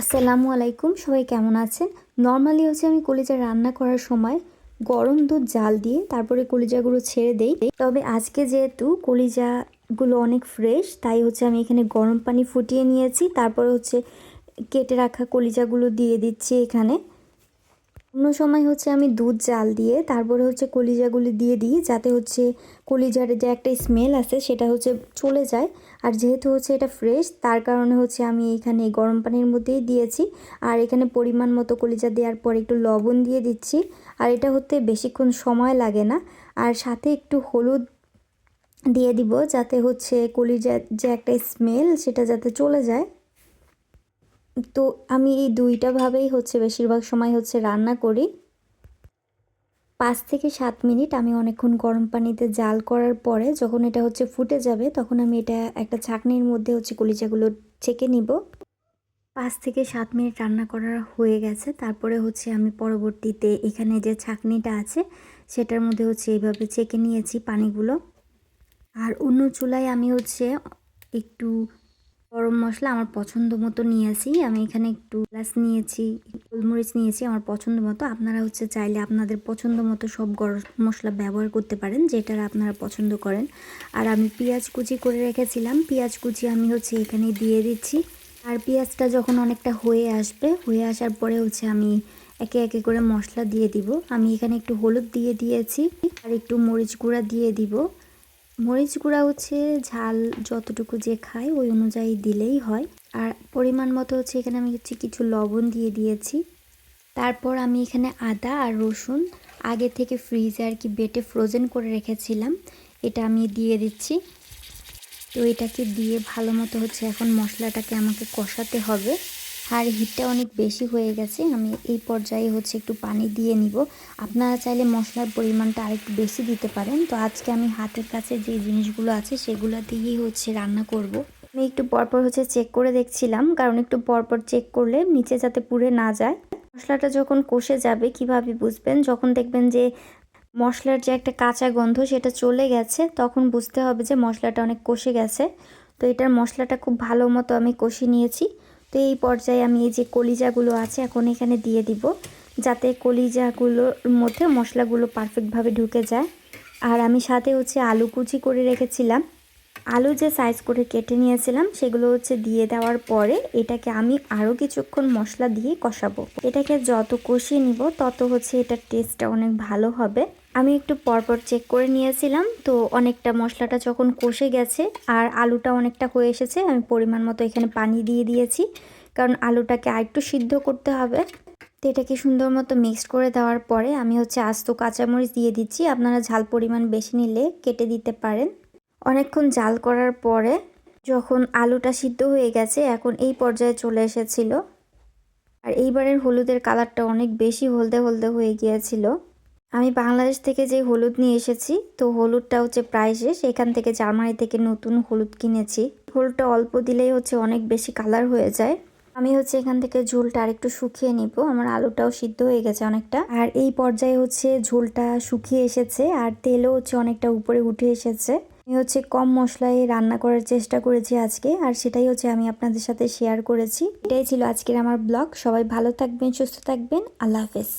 আসসালামু আলাইকুম, সবাই কেমন আছেন? নর্মালি হচ্ছে আমি কলিজা রান্না করার সময় গরম দুধ জাল দিয়ে তারপরে কলিজাগুলো ছেড়ে দেই। তবে আজকে যেহেতু কলিজাগুলো অনেক ফ্রেশ তাই হচ্ছে আমি এখানে গরম পানি ফুটিয়ে নিয়েছি। তারপরে হচ্ছে কেটে রাখা কলিজাগুলো দিয়ে দিচ্ছি এখানে। অন্য সময় হচ্ছে আমি দুধ জাল দিয়ে, তারপরে হচ্ছে কলিজাগুলি দিয়ে দিই, যাতে হচ্ছে কলিজার যে একটা স্মেল আছে সেটা হচ্ছে চলে যায়। আর যেহেতু হচ্ছে এটা ফ্রেশ তার কারণে হচ্ছে আমি এখানে গরম পানির মধ্যেই দিয়েছি। আর এখানে পরিমাণ মতো কলিজা দেওয়ার পর একটু লবণ দিয়ে দিচ্ছি। আর এটা হতে বেশিক্ষণ সময় লাগে না। আর সাথে একটু হলুদ দিয়ে দিব, যাতে হচ্ছে কলিজার যে একটা স্মেল সেটা যাতে চলে যায়। তো আমি এই দুইটা ভাবেই হচ্ছে বেশিরভাগ সময় হচ্ছে রান্না করি। পাঁচ থেকে সাত মিনিট আমি অনেকক্ষণ গরম পানিতে জাল করার পরে যখন এটা হচ্ছে ফুটে যাবে তখন আমি এটা একটা ছাকনির মধ্যে হচ্ছে কলিজাগুলো ছেঁকে নিব। পাঁচ থেকে সাত মিনিট রান্না করা হয়ে গেছে। তারপরে হচ্ছে আমি পরবর্তীতে এখানে যে ছাকনিটা আছে সেটার মধ্যে হচ্ছে এইভাবে ছেঁকে নিয়েছি পানিগুলো। আর অন্য চুলায় আমি হচ্ছে একটু গরম মশলা আমার পছন্দ মতো নিয়েছি। আমি এখানে একটু গ্লাস নিয়েছি গোলমরিচ নিয়েছি আমার পছন্দ মতো। আপনারা হচ্ছে চাইলে আপনাদের পছন্দ মতো সব গরম মশলা ব্যবহার করতে পারেন, যেটা আপনারা পছন্দ করেন। আর আমি পেঁয়াজ কুচি করে রেখেছিলাম। পেঁয়াজ কুচি আমি হচ্ছে এখানে দিয়ে দিচ্ছি। আর পেঁয়াজটা যখন অনেকটা হয়ে আসবে, হয়ে আসার পরে হচ্ছে আমি একে একে করে মশলা দিয়ে দিব। আমি এখানে একটু হলুদ দিয়ে দিয়েছি আর একটু মরিচ গুঁড়া দিয়ে দিব। মরিচ গুঁড়া হচ্ছে ঝাল যতটুকু যে খায় ওই অনুযায়ী দিলেই হয়। আর পরিমাণ মতো হচ্ছে এখানে আমি হচ্ছে কিছু লবণ দিয়ে দিয়েছি। তারপর আমি এখানে আদা আর রসুন আগে থেকে ফ্রিজে আর কি বেটে ফ্রোজেন করে রেখেছিলাম। এটা আমি দিয়ে দিচ্ছি। তো এটাকে দিয়ে ভালো মতো হচ্ছে এখন মশলাটাকে আমাকে কষাতে হবে। আর হিটটা অনেক বেশি হয়ে গেছে। আমি এই পর্যায়ে হচ্ছে একটু পানি দিয়ে নিব। আপনারা চাইলে মশলার পরিমাণটা আরেকটু বেশি দিতে পারেন। তো আজকে আমি হাতের কাছে যে জিনিসগুলো আছে, সেগুলো দিয়েই হচ্ছে রান্না করব। আমি একটু পরপর হচ্ছে চেক করে দেখছিলাম, কারণ একটু পরপর চেক করলে নিচে যাতে পুড়ে না যায়। মশলাটা যখন কষে যাবে, কীভাবে বুঝবেন? যখন দেখবেন যে মশলার যে একটা কাঁচা গন্ধ, সেটা চলে গেছে, তখন বুঝতে হবে যে মশলাটা অনেক কষে গেছে। তো এটার মশলাটা খুব ভালো মতো আমি কষে নিয়েছি। তো এই পর্যায়ে আমি এই যে কলিজাগুলো আছে, এখন এখানে দিয়ে দিব। যাতে কলিজাগুলোর মধ্যে মশলাগুলো পারফেক্টভাবে ঢুকে যায়। আর আমি সাথে হচ্ছে আলু কুচি করে রেখেছিলাম। আলু যে সাইজ করে কেটে নিয়েছিলাম, সেগুলো হচ্ছে দিয়ে দেওয়ার পরে এটাকে আমি আরও কিছুক্ষণ মশলা দিয়ে কষাবো। এটাকে যত কষিয়ে নিব, তত হচ্ছে এটার টেস্টটা অনেক ভালো হবে। আমি একটু পরপর চেক করে নিয়েছিলাম, তো অনেকটা মশলাটা যখন কষে গেছে আর আলুটা অনেকটা হয়ে এসেছে, আমি পরিমাণ মতো এখানে পানি দিয়ে দিয়েছি। কারণ আলুটাকে আরেকটু সিদ্ধ করতে হবে। তো এটাকে সুন্দর মতো মিক্সড করে দেওয়ার পরে আমি হচ্ছে আস্ত কাঁচামরিচ দিয়ে দিচ্ছি। আপনারা ঝাল পরিমাণ বেশি নিলে কেটে দিতে পারেন। অনেকক্ষণ জাল করার পরে যখন আলুটা সিদ্ধ হয়ে গেছে, এখন এই পর্যায়ে চলে এসেছিল। আর এইবারের হলুদের কালারটা অনেক বেশি হলদে হলদে হয়ে গিয়েছিল। আমি বাংলাদেশ থেকে যে হলুদ নিয়ে এসেছি, তো হলুদটা হচ্ছে প্রায় শেষ। এখান থেকে জার্মানি থেকে নতুন হলুদ কিনেছি। হলুদটা অল্প দিলেই হচ্ছে অনেক বেশি কালার হয়ে যায়। আমি হচ্ছে এখান থেকে ঝোলটা আরেকটু শুকিয়ে নিব। আমার আলুটাও সিদ্ধ হয়ে গেছে অনেকটা। আর এই পর্যায়ে হচ্ছে ঝোলটা শুকিয়ে এসেছে আর তেলও হচ্ছে অনেকটা উপরে উঠে এসেছে। আমি হচ্ছে কম মশলায় রান্না করার চেষ্টা করেছি আজকে, আর সেটাই হচ্ছে আমি আপনাদের সাথে শেয়ার করেছি। এটাই ছিল আজকের আমার ব্লগ সবাই ভালো থাকবেন, সুস্থ থাকবেন। আল্লাহ হাফেজ।